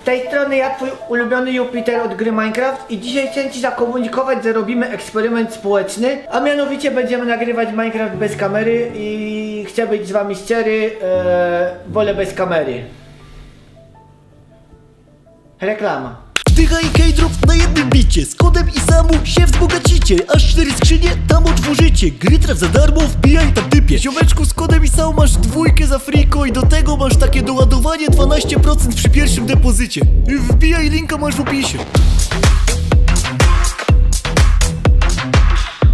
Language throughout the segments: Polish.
Z tej strony ja, twój ulubiony Jupiter od gry Minecraft i dzisiaj chciałem ci zakomunikować, że robimy eksperyment społeczny, a mianowicie będziemy nagrywać Minecraft bez kamery i chcę być z wami szczery, e, wolę bez kamery. Reklama. Wdychaj K-Drop na jednym bicie. Z kodem i samu się wzbogacicie. Aż cztery skrzynie tam otworzycie. Gry traf za darmo, wbijaj tam typie. Ziomeczku z kodem i samu masz dwójkę za friko I do tego masz takie doładowanie 12% przy pierwszym depozycie. Wbijaj linka masz w opisie.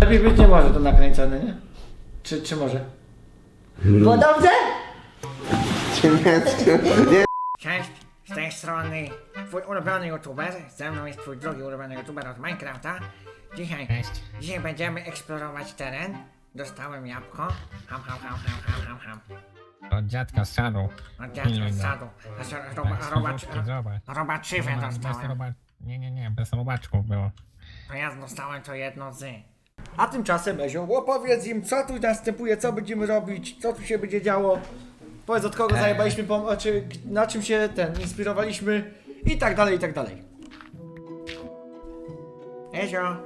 Lepiej być nie może to nakręcone, nie? Czy, czy może? Było dobrze? Cześć, z tej strony twój ulubiony youtuber, ze mną jest twój drugi ulubiony youtuber od Minecrafta. Dzisiaj, Cześć. dzisiaj będziemy eksplorować teren. Dostałem jabłko. Ham, ham, ham, ham, ham, ham, ham. Od dziadka z sadu. Od dziadka z sadu. A co, Tak, roba, roba, słuchawki, zobacz. robaczywę bez dostałem. roba... Nie, nie, nie, bez robaczków było. To ja dostałem to jedno z. A tymczasem Ezio, opowiedz im co tu następuje, co będziemy robić, co tu się będzie działo. Powiedz od kogo zajebaliśmy, pom- czy g- na czym się ten inspirowaliśmy i tak dalej, i tak dalej. Ezio,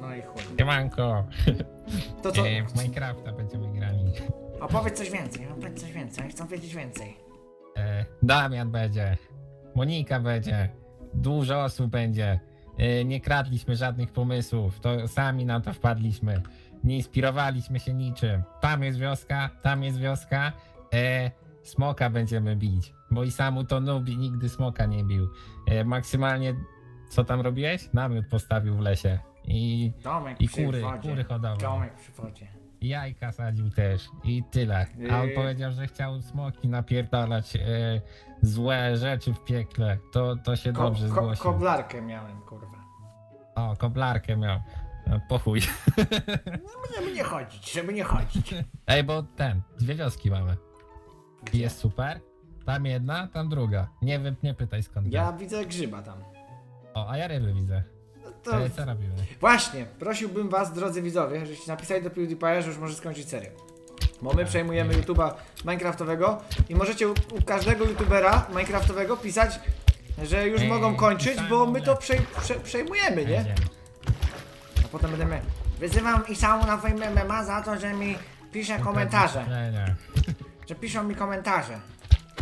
No i chuj. Siemanko! To co? E, w Minecrafta będziemy grali. opowiedz coś więcej, opowiedz coś więcej, chcę wiedzieć więcej. E, Damian będzie. Monika będzie. Dużo osób będzie. E, nie kradliśmy żadnych pomysłów. To sami na to wpadliśmy. Nie inspirowaliśmy się niczym. Tam jest wioska, tam jest wioska. E, smoka będziemy bić. Bo i samu to nubi nigdy smoka nie bił. E, maksymalnie co tam robiłeś? Namiot postawił w lesie. I, Domek i przy kury, wodzie. kury hodował. Domek przy wodzie. Jajka sadził też i tyle. A on Yy. powiedział, że chciał smoki napierdalać e, złe rzeczy w piekle. To, to się Ko- dobrze ko- zgłosił. koblarkę miałem, kurwa. O, koblarkę miał. No, po chuj. Żeby nie chodzić, żeby nie chodzić. Ej, bo ten, dwie wioski mamy. I Jest super. Tam jedna, tam druga. Nie wiem, nie pytaj skąd. Ja widzę grzyba tam. O, a ja ryby widzę. No to Ej, co robimy? właśnie, prosiłbym was, drodzy widzowie, żeście napisali do PewDiePie'a, że już może skończyć serię. Bo my przejmujemy YouTube'a Minecraftowego i możecie u, u każdego YouTubera Minecraftowego pisać, że już Ej, mogą kończyć, pisałem bo w my ogóle. to przej, prze, przejmujemy, nie? Będziemy. Potem będziemy... Wyzywam Isamu na swoim MMA za to, że mi pisze komentarze. Nie, nie. Że piszą mi komentarze.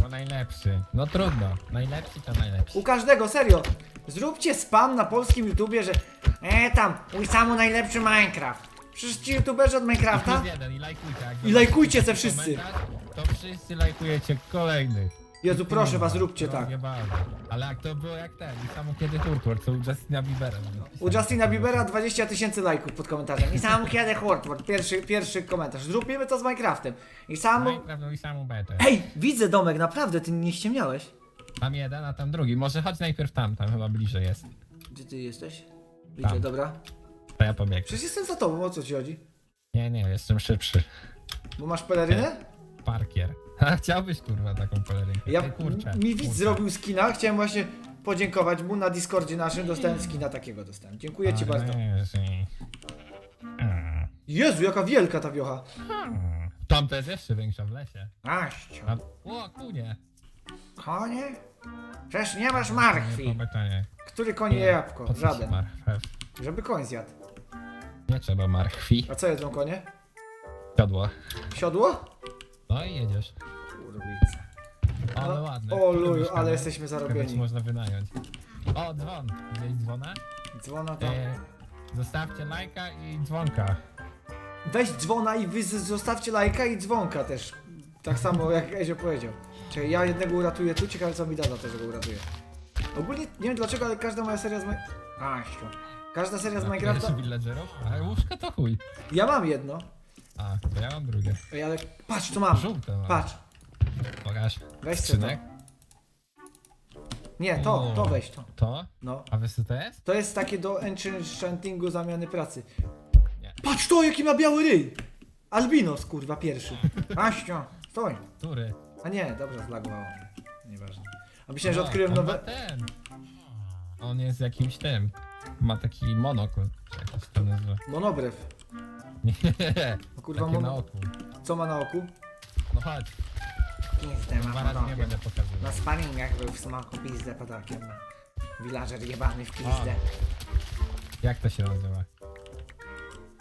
Bo najlepszy. No trudno. Najlepszy to najlepszy. U każdego, serio. Zróbcie spam na polskim YouTubie, że E tam, u Isamu najlepszy Minecraft. przecież ci YouTuberzy od Minecrafta... Plus jeden i lajkujcie. jak I lajkujcie se wszyscy. komentarz, To wszyscy lajkujecie kolejny. Jezu, proszę was, róbcie tak. Ale jak to było jak ten, i samo kiedy Hurtward, co u Justina Biebera. U Justina Biebera 20 tysięcy lajków pod komentarzem. I sam kiedy Hortward, pierwszy, pierwszy komentarz. Zróbmy to z Minecraftem. I sam... Minecraft no i samą betę. Ej, widzę domek, naprawdę, ty nie ściemniałeś. Tam jeden, a tam drugi. Może chodź najpierw tam, tam chyba bliżej jest. Gdzie ty jesteś? Widzę, Tam. dobra. To ja pobiegnę. Przecież jestem za tobą, o co ci chodzi? Nie, nie, jestem szybszy. Bo masz pelerynę? Parkier. A chciałbyś kurwa taką pelerynkę. Ja, Ej, kurczę. mi widz kurczę. zrobił skina, chciałem właśnie podziękować mu na Discordzie naszym, dostałem skina takiego, dostałem. Dziękuję ci bardzo. Mm, Jezu, jaka wielka ta wiocha. mm. Tam to jest jeszcze większa w lesie. Aściu, A, o, kunie. konie? Przecież nie masz pobeczenie. Który koń je jabłko? Żaden. marchew? Żeby koń zjadł. Nie trzeba marchwi. A co jedzą konie? Siodło. Siodło? No i jedziesz. Kurwica. Ale No, ładne. o luju, mieszkamy? ale jesteśmy ci zarobieni. można wynająć. O, dzwon. Widziałeś dzwona? Dzwona tam. E, zostawcie lajka i dzwonka. Weź dzwona i wy z- zostawcie lajka i dzwonka też. Tak samo jak Ezio powiedział. Czekaj, ja jednego uratuję tu, ciekawe co mi da za to, że go uratuję. Ogólnie nie wiem dlaczego, ale każda moja seria z Mi- Aściu. Każda seria z A Minecrafta... Ale łóżka to chuj. Ja mam jedno. A, to ja mam drugie. Ej, ale patrz, tu mam. Żółte mam. Patrz. Pokaż. Weź co. Skrzynek. Nie, to, to weź to. To? No. A wiesz co to jest? To jest takie do enchantingu zamiany pracy. Nie. Patrz to, jaki ma biały ryj! Albinos, kurwa, pierwszy. Aściu, stój. Który? A nie, dobrze, zlagowało. Nieważne. A myślałem, że odkryłem nowe... Ten. On jest jakimś tym. Ma taki monokul. czy Jak to się to nazywa? Monobrew. Nie, O kurwa, takie na oku. co ma na oku? No chodź. pizdę ma Dwa razy pod nie okiem. będę pokazywał. Na sparingach był w smoku pizdę pod okiem. Villager jebany w pizdę. Jak to się nazywa?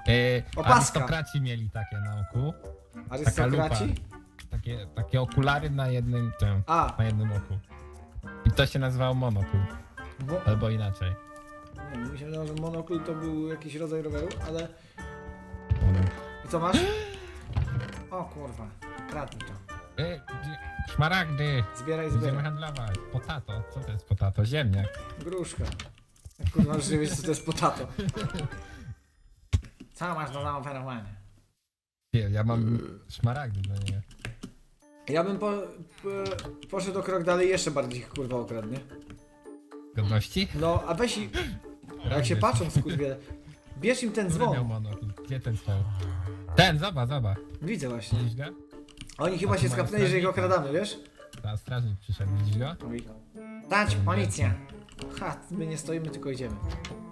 Yy, Opaska. arystokraci mieli takie na oku. Arystokraci? Takie, takie okulary na jednym tym, A, na jednym oku. I to się nazywało monokul, bo, albo inaczej. nie, mi się wydawało, że monokul to był jakiś rodzaj roweru, ale... Co masz? O kurwa, kradnij to. Gdzie- szmaragdy! Zbieraj, Będziemy zbieraj. handlować. Potato. Co to jest potato? Ziemniak. Gruszka. Kurwa, że wiesz co to jest potato. Co masz do zaoferowania? Nie, ja mam szmaragdy dla niego. Ja bym po, po, poszedł o krok dalej jeszcze bardziej ich kurwa okradł, nie? Godności? No, a weź i... Jak się patrzą skurwiele. Bierz im ten Który miał dzwon. Gdzie ten stał? Ten, zobacz, zobacz. Widzę właśnie. Widzisz go? Oni chyba się skapnęli, że ich okradamy, wiesz? Ta strażnik przyszedł, widzisz go? Oj. Dać policja. Ha, my nie stoimy, tylko idziemy.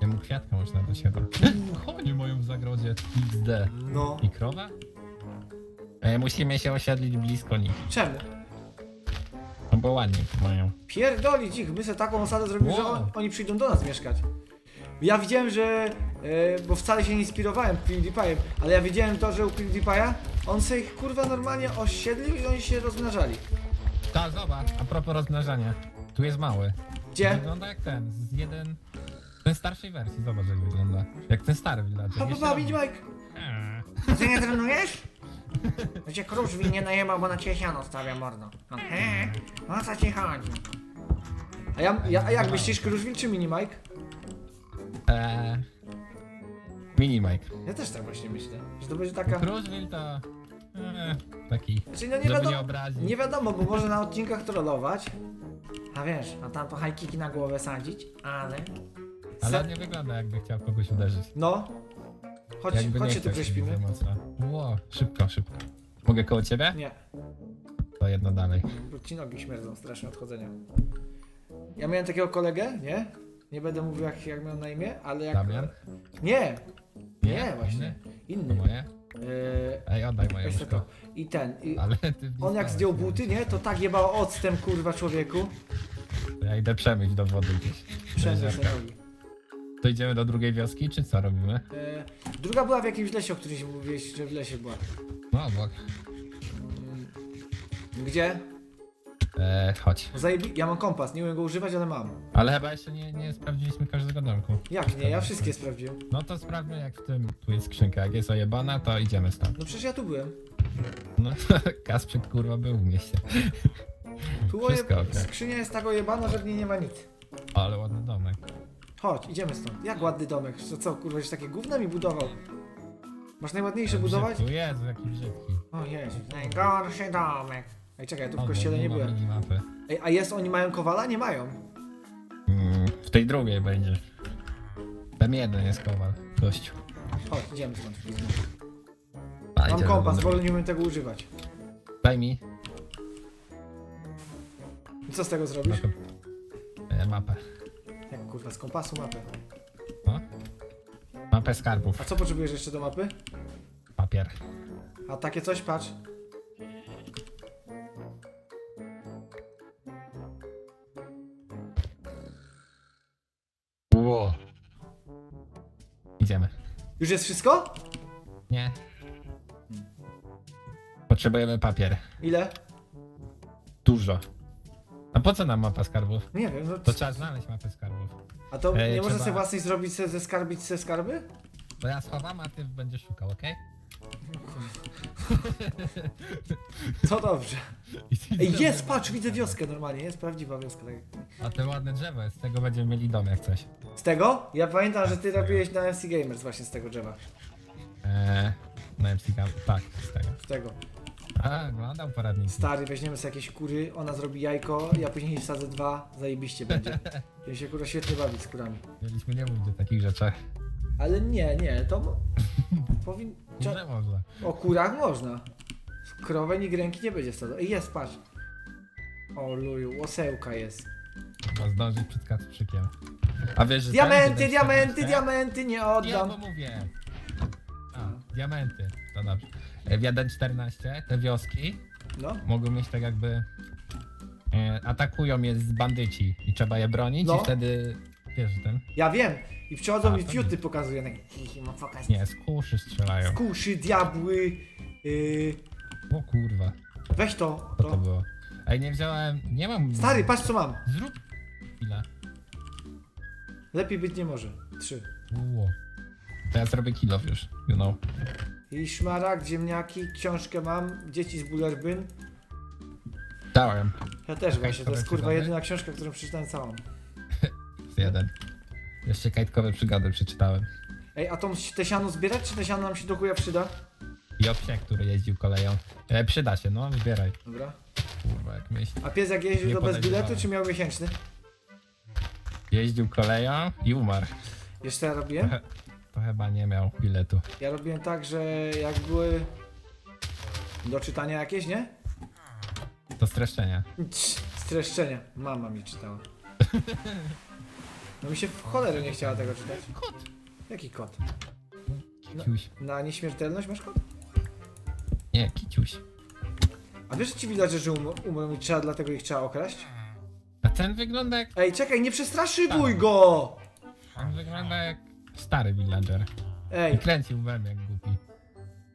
Jemu kwiatka można dać chyba. Konie mają w zagrodzie. XD. No. I krowa? E, musimy się osiedlić blisko nich. Czemu? No bo ładnie mają. Pierdolić ich, my sobie taką osadę zrobimy, że Wow. on, oni przyjdą do nas mieszkać. Ja widziałem, że... E, bo wcale się nie inspirowałem PewDiePie'em, ale ja widziałem to, że u PewDiePie'a on sobie ich kurwa normalnie osiedlił i oni się rozmnażali. Ta, zobacz, a propos rozmnażania. Tu jest mały. Gdzie? Wygląda jak ten, z jeden... Ten starszej wersji, zobacz jak wygląda. Jak ten stary villager. Ha, Jeszcze pa, pa. Mike! Eee. A ty nie trenujesz? To cię kruszwi nie najebał, bo na ciebie siano stawia mordo. No, he, o co ci chodzi? A, ja, ja, a jak myślisz, Kruszwil czy Mini Mike? Eee. Mini Mike. Ja też tak właśnie myślę, że to będzie taka... Kruszwil to... Eee, taki... Znaczy, no nie Żeby nie wiadomo, obrazić. nie wiadomo, bo może na odcinkach trollować. A wiesz, a tam to hajkiki na głowę sadzić, ale... Ale on nie wygląda jakby chciał kogoś uderzyć. No. Chodź, Jakby nie chodźcie tu chciał się prześpimy. za mocno. Ło, szybko, szybko. Mogę koło ciebie? Nie, To jedno dalej. bo ci nogi śmierdzą strasznie od chodzenia. Ja miałem takiego kolegę, nie? Nie będę mówił jak, jak miał na imię, ale jak... Damian? Nie, nie, Nie? właśnie. To Inny. moje? Yy, Ej, oddaj moje weź to łóżko. to. I ten, i Ale ty on jak zdjął buty, nie? To tak jebał octem, kurwa, człowieku. Ja idę przemyć do wody gdzieś. Jeziorka. nogi. To idziemy do drugiej wioski, czy co robimy? Yy, druga była w jakimś lesie, o którymś mówiłeś, że w lesie była. No, obok. Gdzie? Eee, chodź. Zajebi... Ja mam kompas, nie umiem go używać, ale mam. Ale chyba jeszcze nie, nie sprawdziliśmy każdego domku. Jak nie? Ja wszystkie sprawdziłem. No to sprawdźmy jak w tym, tu jest skrzynka. Jak jest ojebana, to idziemy stąd. No przecież ja tu byłem. No, Kasprzyk kurwa był w mieście. Tu Wszystko okej. skrzynia jest tak ojebana, że w niej nie ma nic. Ale ładny domek. Chodź, idziemy stąd. Jak ładny domek. Co, co kurwa, się takie gówna mi budował? Masz najładniejsze budować? Tu Jezu, jaki brzydki. O Jezu. Najgorszy domek. Ej, czekaj, ja tu w kościele nie ma byłem. minimapy. Ej, a jest, oni mają kowala? Nie mają. Mm, w tej drugiej będzie. Tam jeden jest kowal. Gościu. Chodź, idziemy stąd. Mam kompas, drugiej. nie umiem tego używać. Daj mi. I co z tego zrobisz? to... E, mapę. Jak kurwa, z kompasu mapę. No. Mapę skarbów. A co potrzebujesz jeszcze do mapy? Papier. A takie coś, patrz. Już jest wszystko? Nie. Potrzebujemy papier. Ile? Dużo. A po co nam mapa skarbów? Nie wiem, no To trzeba znaleźć mapę skarbów. A to Ej, nie można trzeba- sobie własnej zrobić, se, ze skarbić se skarby? To ja schowam, a ty będziesz szukał, okej? To dobrze. Ej, jest, patrz, widzę wioskę normalnie, jest prawdziwa wioska. tak. A te ładne drzewo jest, z tego będziemy mieli dom jak coś. Z tego? Ja pamiętam, że ty robiłeś na MC Gamers właśnie z tego drzewa. Eee, na MC Cam- tak, z tego. Z tego. A, oglądał poradniki. Stary, weźmiemy sobie jakieś kury, ona zrobi jajko, ja później wsadzę dwa, zajebiście będzie. Ja się kurwa świetnie bawić z kurami. Mieliśmy nie mówić o takich rzeczach. Ale nie, nie, to mo- powin... Nie można. O kurach można. Krowę nikt ręki nie będzie wsadzał. Ej, jest, patrz. O luju, łosełka jest. Ma zdążyć przed kacprzykiem. A wiesz, że Diamenty, diamenty, diamenty, nie Ja oddam. bo mówię. A, diamenty, to dobrze. E, W 1.14 te wioski No. mogą mieć tak jakby... E, atakują je z bandyci i trzeba je bronić No. i wtedy... Wiesz, ten... Ja wiem. I przychodzą A, mi to fiuty pokazuje. Tak. Nie, z kuszy strzelają. kuszy, diabły. Yy, O kurwa, weź to. co to to. było? Ej, nie wziąłem... Nie mam... Stary, patrz co mam. Zrób... Ile? Lepiej być nie może. Trzy. Uło. To ja zrobię kill już, you know. I szmaragd, ziemniaki, książkę mam, dzieci z Bullerbyn. Dałem. Ja też właśnie, to jest kurwa jedyna książka, którą przeczytałem całą. Jeden. Jeszcze kajtkowe przygody przeczytałem. Ej, a tą te siano zbierać, czy te siano nam się do chuja przyda? I o psie, który jeździł koleją. E, przyda się, no, zbieraj. Dobra. Kurwa, jak myśl. A pies jak jeździł Nie to bez podejrzewałem. biletu, czy miał miesięczny? Jeździł koleją i umarł. Jeszcze ja robiłem? To, chyba nie miał biletu. Ja robiłem tak, że jak były do czytania jakieś, nie? To streszczenia. Cii, Streszczenia. Mama mi czytała. No mi się w cholerę nie chciała tego czytać. Kot. Jaki kot? Kiciuś. Na nieśmiertelność masz kot? Nie, kiciuś. A wiesz, że ci villagerzy um umrą i trzeba, dlatego ich trzeba okraść? A ten wygląda jak... Ej, czekaj, nie przestraszywuj go! On wygląda jak stary villager. I Ej, kręcił we mnie jak głupi.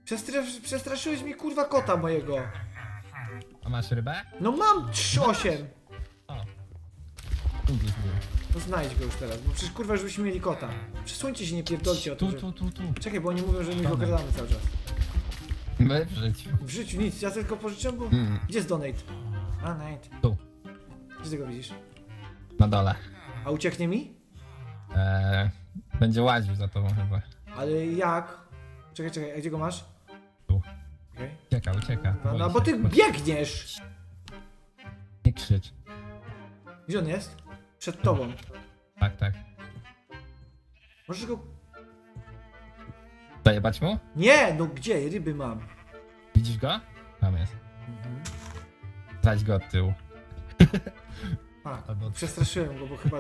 przestra- przestraszyłeś mi kurwa kota mojego. A masz rybę? No mam 3-8. No znajdź go już teraz, bo przecież kurwa już byśmy mieli kota. Przesuńcie się, nie pierdolcie o tym, Tu, że... tu, tu, tu. Czekaj, bo oni mówią, że my go okradamy cały czas. My w życiu. W życiu nic, ja tylko pożyczyłem, bo... Mm, Gdzie jest donate? Night. tu, Gdzie ty go widzisz? na dole. A ucieknie mi? Eee, będzie łaził za tobą chyba. Ale jak? Czekaj, czekaj, a gdzie go masz? Tu. Okej. Ucieka, ucieka. No, Boi no się. bo ty biegniesz! Nie krzycz. Gdzie on jest? Przed tobą. Tak, tak. Możesz go... Zajebać mu? Nie, no gdzie? Ryby mam. Widzisz go? Tam jest. Zaś go od tyłu. A, Albo- przestraszyłem go, bo chyba...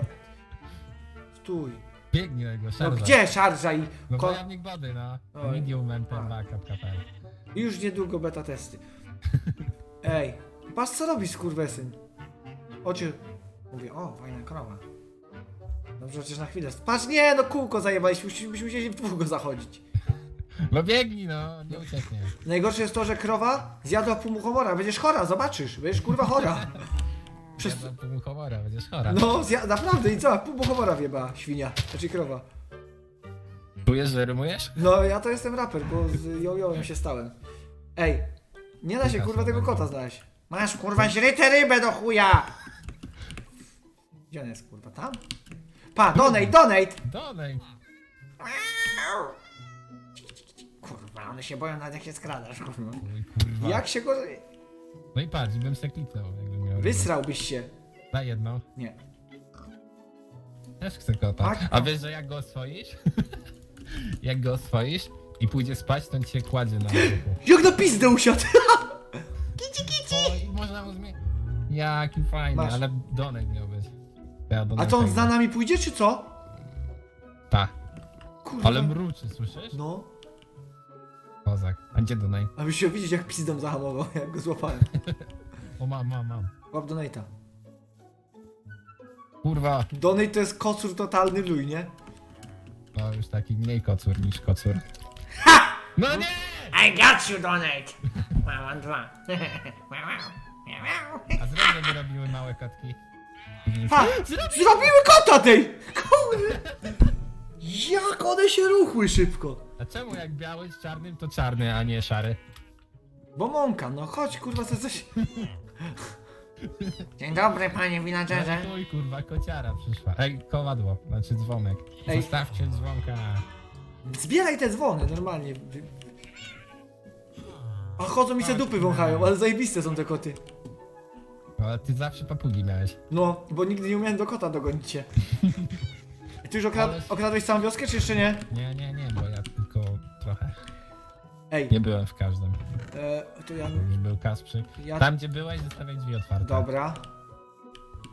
Stój. Biegnij na jego No szarża. gdzie szarża i... No Ko... wojownik wody, no. Oj. Medium A. MP2.pl I Już niedługo beta testy. Ej, patrz co robi skurwesyn. Oczy... Mówię, o, fajna krowa. Dobrze, chociaż na chwilę. Patrz, nie, no kółko zajebaliśmy, byśmy musieli w długo zachodzić. No biegnij, no, nie ucieknie. Najgorsze jest to, że krowa zjadła pół muchomora. Będziesz chora, zobaczysz. Będziesz kurwa chora. Przez... Przez... Pół chomora, będziesz chora. No, zja... naprawdę, i co? Pół muchomora wieba, świnia. Znaczy krowa. Czujesz, że rymujesz? No, ja to jestem raper, bo z jojołem się stałem. Ej, nie da się kurwa tego kota znaleźć. Masz kurwa źrytę rybę do chuja! Gdzie on jest kurwa? Tam? Pa, donate, donate! Dolej. Kurwa, one się boją nawet jak się skradasz, kurwa. Oj, kurwa. Jak się go... No i patrz, bym se kliknął, jakbym miał. Wysrałbyś się. Daj jedną. Nie. Też chcę kota. Tak? A wiesz, że jak go oswoisz? jak go oswoisz i pójdzie spać, to on cię kładzie na brzuchu. Jak na pizdę usiadł! O, i można mu zmienić. Jaki fajny, Masz. ale donate miał być. Ja A to on tak za nami pójdzie, czy co? Ta. Kurwa. Ale mruczy, słyszysz? No. Kozak. A gdzie donate? Aby się widzieć, jak pizdą zahamował, jak go złapałem. O, mam, mam, mam. Łap donate'a. Kurwa. Donate to jest kocur totalny luj, nie? To już taki mniej kocur niż kocur. No nie! I got you, donate! Mam, dwa. A zrobię, by robiły małe kotki. Pa! Zrobiły kota tej! Kurde! Jak one się ruchły szybko! A czemu jak biały z czarnym, to czarny, a nie szary? Bo mąka, no chodź kurwa, co coś... Dzień dobry, panie villagerze. No i kurwa, kociara przyszła. Ej, kowadło, znaczy dzwonek. Ej. Zostawcie dzwonka. Zbieraj te dzwony, normalnie. A chodzą mi se dupy wąchają, ale zajebiste są te koty. Ale ty zawsze papugi miałeś. No, bo nigdy nie umiałem do kota dogonić się. Ty już okrad Ale- okradłeś całą wioskę, czy jeszcze nie? Nie, nie, nie, bo ja tylko trochę. Ej, Nie byłem w każdym. e, to ja... Nie był Kasprzyk. ja... Tam gdzie byłeś, zostawiaj drzwi otwarte. Dobra.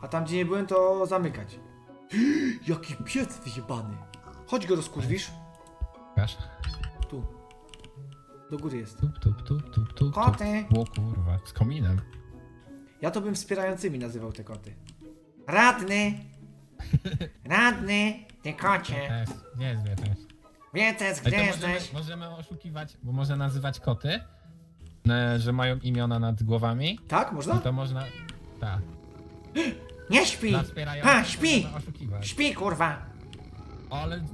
A tam gdzie nie byłem, to zamykać. Jaki piec wyjebany. Chodź go rozkurwisz. Pokaż. Tu. Do góry jest. Tup, tup, tup, tup, tup, tup. Koty. O kurwa, z kominem. Ja to bym wspierającymi nazywał te koty. Radny! Radny! Ty kocie! Też, wie też. Wiecec, gdzie to możemy, jesteś? możemy oszukiwać, bo można nazywać koty, e, że mają imiona nad głowami. Tak, I można? to można. Tak. Nie śpi! Dla wspierających Ha, śpi! oszukiwać. Śpi, kurwa! Ale.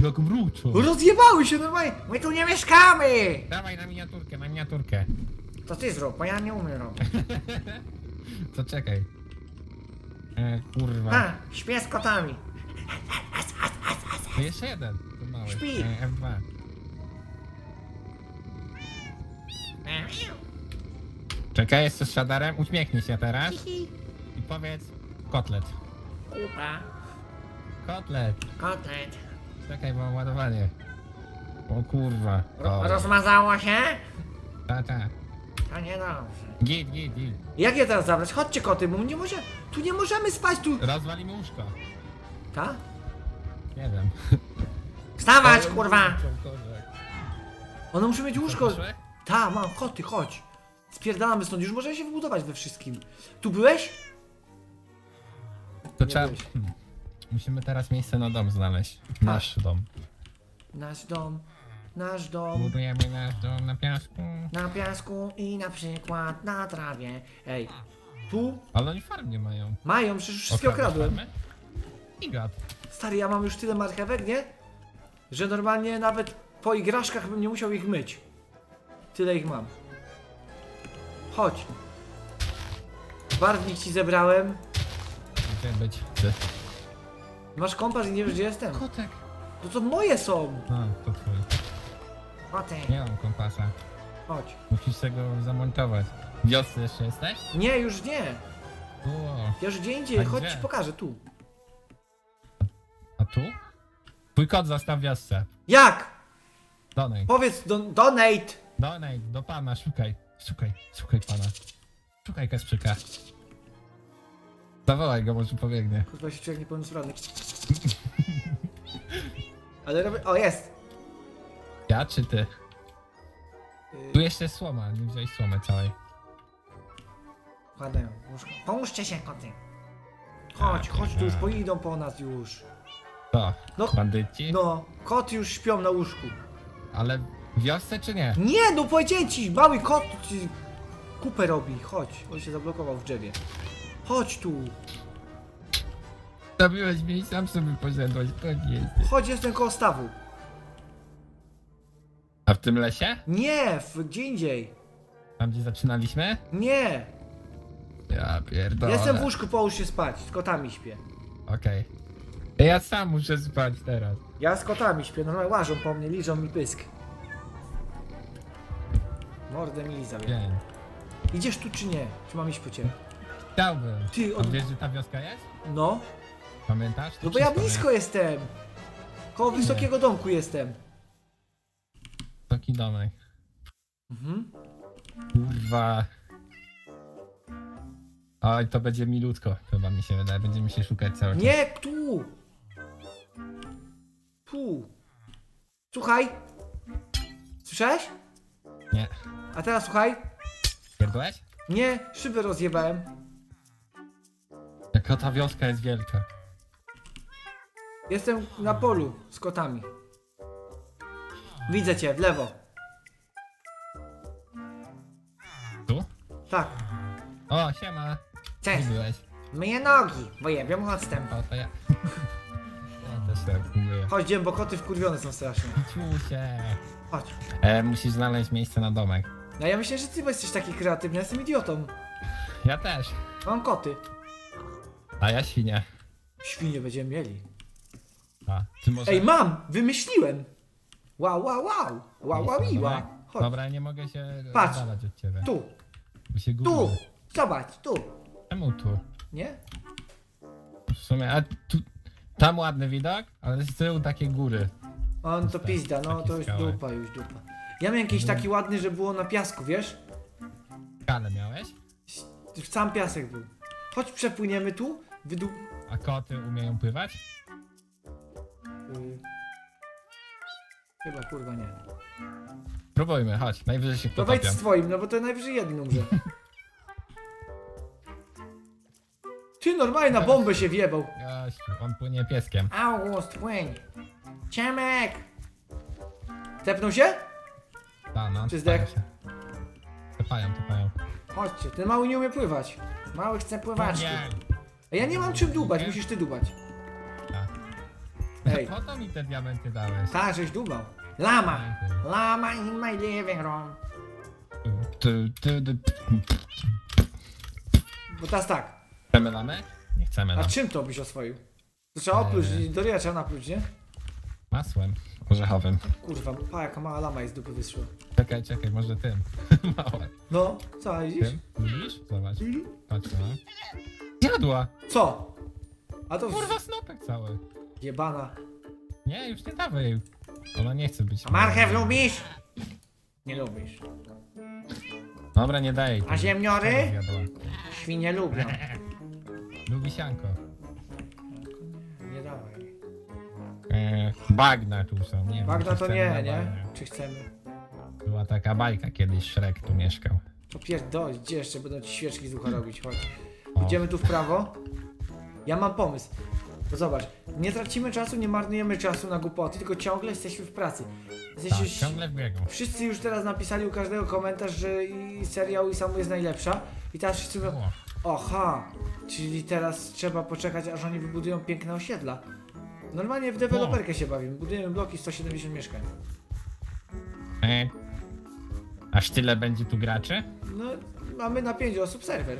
Jak mruczą. Rozjebały się normalnie! My tu nie mieszkamy! Dawaj na miniaturkę, na miniaturkę. To ty zrób, bo ja nie umiem robić. To czekaj. E, kurwa. Ha, śpię z kotami. To jeszcze jeden. To mały. Śpi. E, F2. Czekaj, jeszcze z szadarem. Uśmiechnij się teraz. I powiedz kotlet. Kupa, Kotlet. kotlet. Czekaj, bo ładowanie. O kurwa. Ro O, rozmazało się? ta, ta. To niedobrze. Git, git, git. Jak je teraz zabrać? Chodźcie koty, bo nie może... Tu nie możemy spać, tu... Rozwalimy łóżko. Ta? Nie wiem. Wstawać, kurwa! Ona musi mieć łóżko. Ta, mam, koty, chodź. Spierdalamy stąd, już możemy się wybudować we wszystkim. Tu byłeś? To Nie trzeba... byłeś. Hmm. Musimy teraz miejsce na dom znaleźć. Nasz dom. Nasz dom, nasz dom. Budujemy nasz dom na piasku. Na piasku i na przykład na trawie. Ej, tu Ale oni farm nie mają. mają, przecież wszystkie Okradłeś okradłem. I gad. Stary, ja mam już tyle marchewek, nie? Że normalnie nawet po igraszkach bym nie musiał ich myć. Tyle ich mam. Chodź. Barwnik ci zebrałem. Gdzie być? Ty. Masz kompas i nie wiesz gdzie jestem. Kotek. To to moje są. A, to Koty. Nie mam kompasa. Chodź. Musisz sobie go zamontować. W wiosce jeszcze jesteś? Nie, już nie. O, Ja już gdzie indziej. A Chodź gdzie? ci pokażę, tu. a tu? Twój kod zostaw w wiosce. Jak? Donate. Powiedz don donate. Donate, do pana, szukaj. Szukaj, szukaj pana. Szukaj Kasprzyka. Zawołaj go, może pobiegnie. Kurwa się człowiek niepełnosprawny. Ale robię... O, jest. Ja czy ty? Tu jeszcze jest słoma, nie wziąłeś słomy całej. Kładę łóżko. Pomóżcie się, koty. Chodź, Tak, chodź tu już, tak. bo idą po nas już. To, No. bandyci? No, koty już śpią na łóżku. Ale w wiosce czy nie? Nie, no powiedziałem ci, mały kot ci kupę robi. Chodź, on się zablokował w drzewie. Chodź tu, Zabiłeś mnie i sam sobie poszedłeś, to nie jest. chodź, jestem koło stawu. A w tym lesie? Nie, w, gdzie indziej. Tam gdzie zaczynaliśmy? Nie, Ja pierdolę. jestem w łóżku, połóż się spać, z kotami śpię. Okej. Ja sam muszę spać teraz. Ja z kotami śpię, no łażą po mnie, liżą mi pysk. Mordę mi lizał. Idziesz tu czy nie? Czy mam iść po ciebie? Chciałbym. Ty, A od... wiesz, że ta wioska jest? No, Pamiętasz? no bo ja Wszystko blisko jestem. Koło wysokiego domku jestem. Taki domek. Mhm. Kurwa. Oj, to będzie milutko, chyba mi się wydaje. Będziemy się szukać cały czas. Nie, tu! Tu! Słuchaj! Słyszałeś? Nie. A teraz słuchaj! Pierdoleć? Nie, szybę rozjebałem. Jaka ta wioska jest wielka. Jestem na polu z kotami. Widzę cię, w lewo. Tak. O, siema. Cześć. Gdzie byłeś? Myję nogi, bo jebią octem. O, to ja. Ja też tak mówię. Chodź, dziem, bo koty wkurwione są strasznie. Ciusie. Chodź. E, musisz znaleźć miejsce na domek. No ja myślę, że ty jesteś taki kreatywny, ja jestem idiotą. Ja też. Mam koty. A ja świnia. Świnie będziemy mieli. A, ty może... Ej, mam! Wymyśliłem! Wow, wow, wow! Wow, wow, na miła! Chodź, Dobra, nie mogę się Patrz. od ciebie. tu, Się tu! Zobacz, tu! Czemu tu? Nie? W sumie, a tu... Tam ładny widok, ale z tyłu takie góry. On to pizda, no takie to już skały. dupa, już dupa. Ja miałem jakiś taki ładny, że było na piasku, wiesz? Kale miałeś? Sam piasek był. Chodź przepłyniemy tu, wydu... A koty umieją pływać? y, Chyba kurwa nie. Próbujmy, chodź, najwyżej się potopią. z twoim, no bo to najwyżej jeden umrze. Ty normalnie na bombę się wjebał. Gościu, on płynie pieskiem. August, płyń. Ciemek! Tepnął się? Ta, no, Czy zdech? się. Tepają, tepają. Chodźcie, ten mały nie umie pływać. Mały chce pływaczki. Nie! A ja nie mam czym dubać, musisz ty dubać. Ej, Po to mi te diamenty dałeś. tak, żeś dubał. Lama! Lama in my living room. Ty, ty, ty. Bo teraz tak, Chcemy lamek? Nie chcemy a czym to byś oswoił? To trzeba opluć, do ryja trzeba napluć, nie? Masłem orzechowym. Kurwa, pa jaka mała lama jest z dupy wyszła. Czekaj, czekaj, może tym. Małe. No, co, widzisz? Tym? Widzisz? Zobacz. Patrz, no. Jadła! Co? A to Kurwa, snopek cały. Jebana. Nie, już nie dawaj. Ona nie chce być. A marchew lubisz? Nie lubisz. Dobra, nie jej. A ziemniory? Świnie lubią. Lubi sianko. Nie dawaj. E, bagna tu są, nie wiem, Bagna czy to chcemy nie, na nie? Czy chcemy? Była taka bajka kiedyś, Shrek tu mieszkał. To pierdolić, gdzie jeszcze będą ci świeczki z ucha robić, chodź. Idziemy tu w prawo. Ja mam pomysł. To zobacz, nie tracimy czasu, nie marnujemy czasu na głupoty, tylko ciągle jesteśmy w pracy. Tak, Jesteśmy, ciągle w biegu. Wszyscy już teraz napisali u każdego komentarz, że i serial i samu jest najlepsza. I teraz wszyscy mówią, O, aha, czyli teraz trzeba poczekać, aż oni wybudują piękne osiedla. Normalnie w deweloperkę się bawimy, budujemy bloki 170 mieszkań. e, aż tyle będzie tu graczy? No, mamy na 5 osób serwer.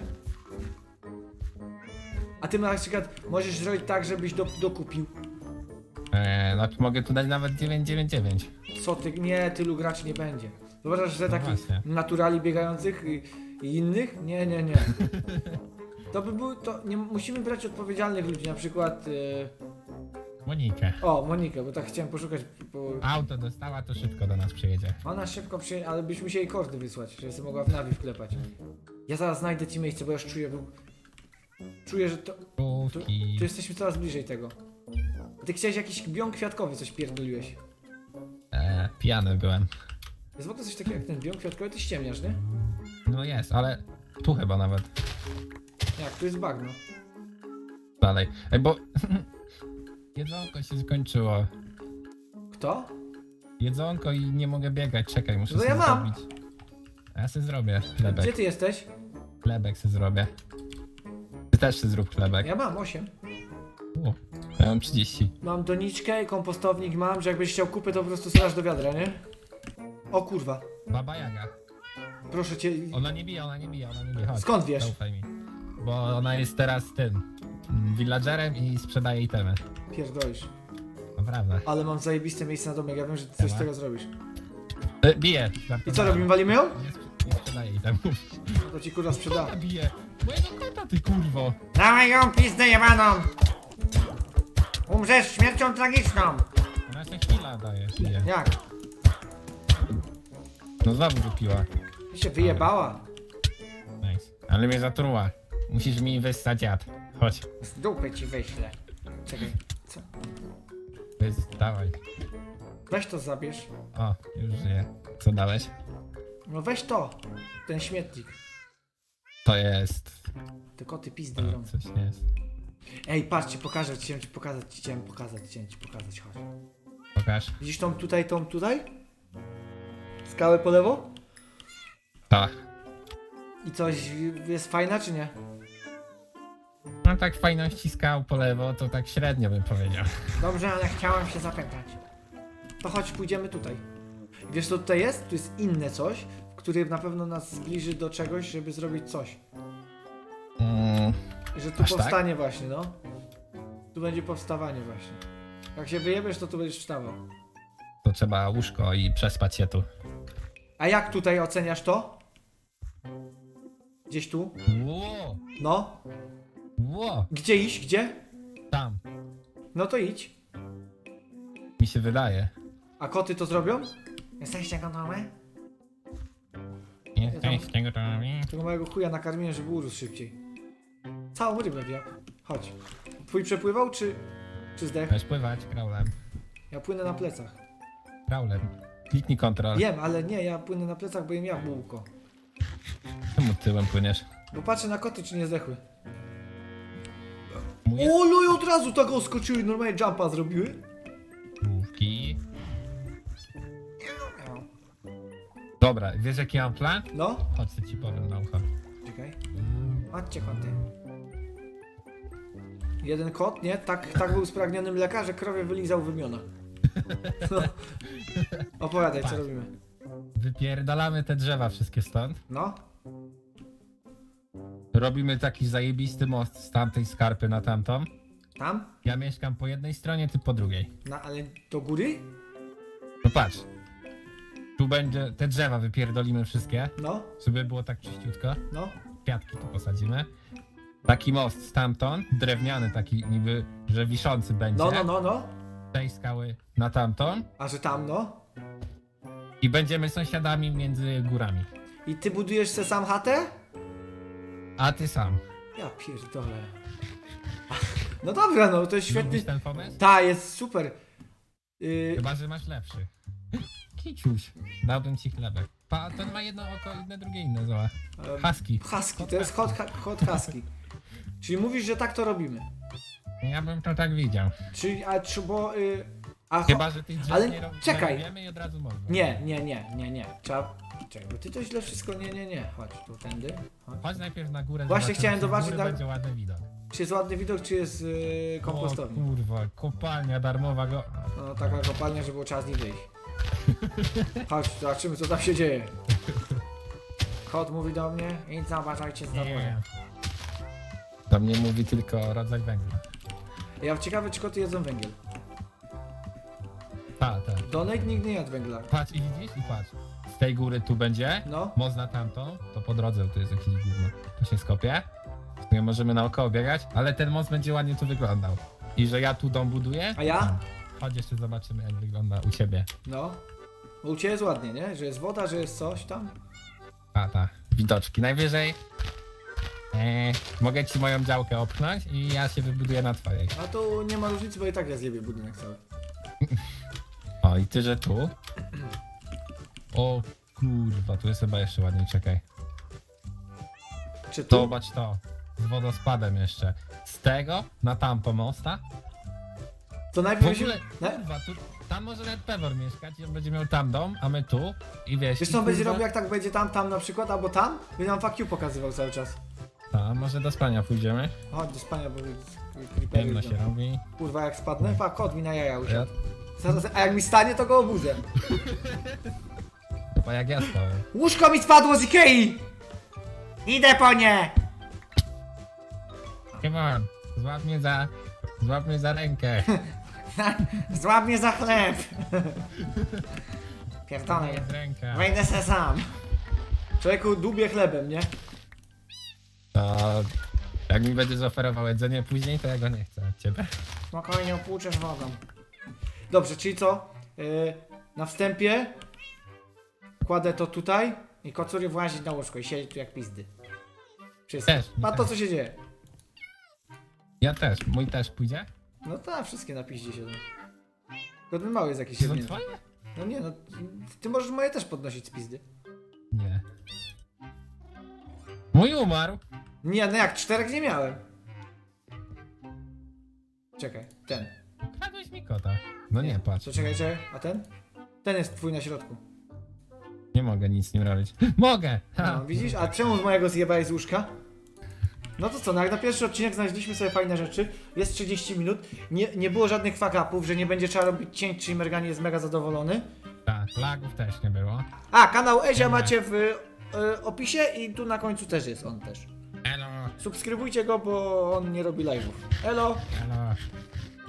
A ty na przykład możesz zrobić tak, żebyś do, dokupił. E, no mogę tu dać nawet 999. Co ty, nie, tylu graczy nie będzie. Wyobrażasz, że No takich właśnie. naturali biegających i, i innych? Nie, nie, nie. To by był, to nie musimy brać odpowiedzialnych ludzi, na przykład, e, Monikę. o, Monikę, bo tak chciałem poszukać, bo Auto dostała, to szybko do nas przyjedzie. ona szybko przyjdzie, ale byśmy musieli kordy wysłać, żeby sobie mogła w nawi wklepać. Ja zaraz znajdę ci miejsce, bo ja już czuję, bo czuję, że to, Główki. tu jesteśmy coraz bliżej tego. Ty chciałeś jakiś biom kwiatkowy, coś pierdoliłeś. E, pijany byłem. Jest w ogóle coś takiego jak ten biom kwiatkowy, ty ściemniasz, nie? No jest, ale tu chyba nawet. Jak, tu jest bagno. Dalej. Ej, bo... Jedzonko się skończyło. Kto? Jedzonko i nie mogę biegać, czekaj, muszę No sobie ja mam. zrobić. A Ja sobie zrobię Gdzie chlebek. ty jesteś? Chlebek sobie zrobię. Też zrób chlebek. Ja mam 8. U, ja mam 30. Mam doniczkę, kompostownik mam, że jakbyś chciał kupy, to po prostu srasz do wiadra, nie? O kurwa, Baba Jaga. proszę cię. Ona nie bije, ona nie bije, ona nie bije. Chodź. Skąd wiesz? Zaufaj mi. Bo ona jest teraz tym... mm, Villagerem i sprzedaje itemy. Pierdolisz. Naprawdę. Ale mam zajebiste miejsce na domek, ja wiem, że ty coś z tego zrobisz. E, bije. I co robimy, walimy ją? Nie, sprz- nie sprzedaje itemów. To ci kurwa sprzeda. Bije. Mojego ty kurwo. Dawaj ją pizdę jebaną! Umrzesz śmiercią tragiczną! Ona się chwila daje. Jak? No znowu wypiła. Mi się wyjebała. Nice. Ale mnie zatruła. Musisz mi wyssać jad. Chodź. Z dupy ci wyślę. Czekaj. Co? Wys, dawaj. Weź to zabierz. O, już żyję. Co dałeś? No weź to. Ten śmietnik. To jest... Te koty pizdy robią. coś jest. Ej, patrz, ci pokażę, chciałem ci pokazać, chciałem pokazać, chciałem ci pokazać, chodź. Pokaż. Widzisz tą tutaj, tą tutaj? Skałę po lewo? Tak. I coś jest fajna, czy nie? No tak fajności skał po lewo, to tak średnio bym powiedział. Dobrze, ale chciałem się zapytać. To chodź, pójdziemy tutaj. Wiesz co tutaj jest? Tu jest inne coś, które na pewno nas zbliży do czegoś, żeby zrobić coś. Mm, że tu Aż tak? powstanie właśnie, no. Tu będzie powstawanie właśnie. Jak się wyjebiesz, to tu będziesz wstawał. to trzeba łóżko i przespać się tu. A jak tutaj oceniasz to? Gdzieś tu? Ło! No. Ło! Gdzie iść? Gdzie? Tam. No to idź. Mi się wydaje. A koty to zrobią? Jesteście gotowe? Jesteście gotowi? Tego małego chuja nakarmiłem, żeby urósł szybciej. Całą rybę wziął. Chodź. Twój przepływał, czy... czy zdech? Chcesz pływać kraulem? Ja płynę na plecach. Brawler. Kliknij kontrol. Wiem, ale nie, ja płynę na plecach, bo jem jabłko. Czemu tyłem płyniesz? Bo patrzę na koty, czy nie zdechły. Mój O, luj, od razu tak oskoczyły, normalnie jumpa zrobiły. Dobra, wiesz jaki mam plan? No, Chodź, co ci powiem na ucho. czekaj. Chodźcie koty. Jeden kot, nie? Tak, tak był spragniony mleka, że krowie wylizał wymiona. No. Opowiadaj, co robimy. Wypierdalamy te drzewa wszystkie stąd. No, Robimy taki zajebisty most z tamtej skarpy na tamtą. tam? Ja mieszkam po jednej stronie, ty po drugiej. No, ale do góry? No patrz. Tu będzie, te drzewa wypierdolimy wszystkie, No, żeby było tak czyściutko. no. Kwiatki tu posadzimy. Taki most stamtąd, drewniany taki niby, że wiszący będzie. No, no, no, no. Tej skały na tamtą. A że tam, no? I będziemy sąsiadami między górami. I ty budujesz se sam chatę? A ty sam. Ja pierdolę. No dobra, no to jest świetny... Lubisz ten pomysł? Ta, jest super. Yy, Chyba, że masz lepszy. Kiciuś. Dałbym ci chlebek. Pa, ten ma jedno oko, inne drugie inne, zobacz. Husky. husky, to jest hot, hot husky. Czyli mówisz, że tak to robimy. Ja bym to tak widział. Czyli, a czy bo... Yy, a, Chyba, że drzew Ale nie rob- czekaj. i od razu można. Nie, nie, nie, nie, nie. Trzeba... Czekaj, bo ty to źle wszystko... Nie, nie, nie. Chodź, tu tędy. Chodź. Chodź najpierw na górę. Właśnie zobaczymy, chciałem czy z zobaczyć góry na- będzie ładny widok. Czy jest ładny widok, czy jest O kompostownia? kurwa, kopalnia darmowa go... No taka kopalnia, że było czas nie wyjść. Chodź, zobaczymy co tam się dzieje. Kot mówi do mnie, idź zobacz ojciec do góry. Nie. Do mnie mówi tylko rodzaj węgla. Ja ciekawy, czy koty jedzą węgiel. Pa, tak. Donate nigdy nie jadł węgla. Patrz i widzisz i patrz. Z tej góry tu będzie, No, most na tamtą, to po drodze tu jest jakieś gówno. To się skopie. W sumie możemy naokoło biegać, ale ten most będzie ładnie tu wyglądał. I że ja tu dom buduję. A ja? Chodź jeszcze zobaczymy jak wygląda u ciebie. no. Bo u ciebie jest ładnie, nie? Że jest woda, że jest coś tam. A ta, widoczki. Najwyżej e, mogę ci moją działkę opchnąć i ja się wybuduję na twojej. A to nie ma różnicy, bo i tak ja zjebię budynek cały. O i ty, że tu. O kurwa, tu jest chyba jeszcze ładniej, czekaj. Czy tu? Zobacz to. Z wodospadem jeszcze. Z tego na tampo mosta. To W najpierw ogóle. Na... kurwa, tu, tam może nawet Pewor mieszkać i on będzie miał tam dom, a my tu. I wiesz, Wiesz i co on będzie kurwa- robił, jak tak będzie tam, tam na przykład, albo tam? Będzie nam fuck you pokazywał cały czas. A, może do spania pójdziemy? Chodź do spania, bo... Ciemno się robi. Kurwa, jak spadnę, pa, kot mi na jaja Ja, usiadł. Zaraz- A jak mi stanie, to go obudzę. bo jak ja stałem. Łóżko mi spadło z Ikei! Idę po nie! On, złap mnie za... Złap mnie za rękę. Złap mnie za chleb! Pierdolę, Jest ręka. wejdę se sam. Człowieku, dubie chlebem, nie? To jak mi będziesz oferował jedzenie później, to ja go nie chcę od ciebie. Spokojnie opłuczesz wodą. Dobrze, czyli co? Yy, na wstępie kładę to tutaj i kocury włazi na łóżko i siedzi tu jak pizdy. Wszystko. Też, A to co się dzieje? Ja też, mój też pójdzie? No tak, wszystkie na piździe siedzą. Tylko ten mały jest jakiś jedny. twoje? No nie, no ty możesz moje też podnosić z pizdy. Nie. Mój umarł. Nie, no jak, czterech nie miałem. Czekaj, ten. Kradłeś mi kota. No nie, patrz. To czekaj, czekaj, a ten? Ten jest twój na środku. Nie mogę nic z nim robić. Mogę! Ha. No, widzisz? A czemu z mojego zjebałeś z łóżka? No to co, no jak na pierwszy odcinek znaleźliśmy sobie fajne rzeczy, jest 30 minut, nie, nie było żadnych fuck-upów, że nie będzie trzeba robić cięć, czyli Mergani jest mega zadowolony. Tak, lagów też nie było. A, kanał Ezia macie w y, y, opisie i tu na końcu też jest on też. Elo, Subskrybujcie go, bo on nie robi live'ów. Elo! elo.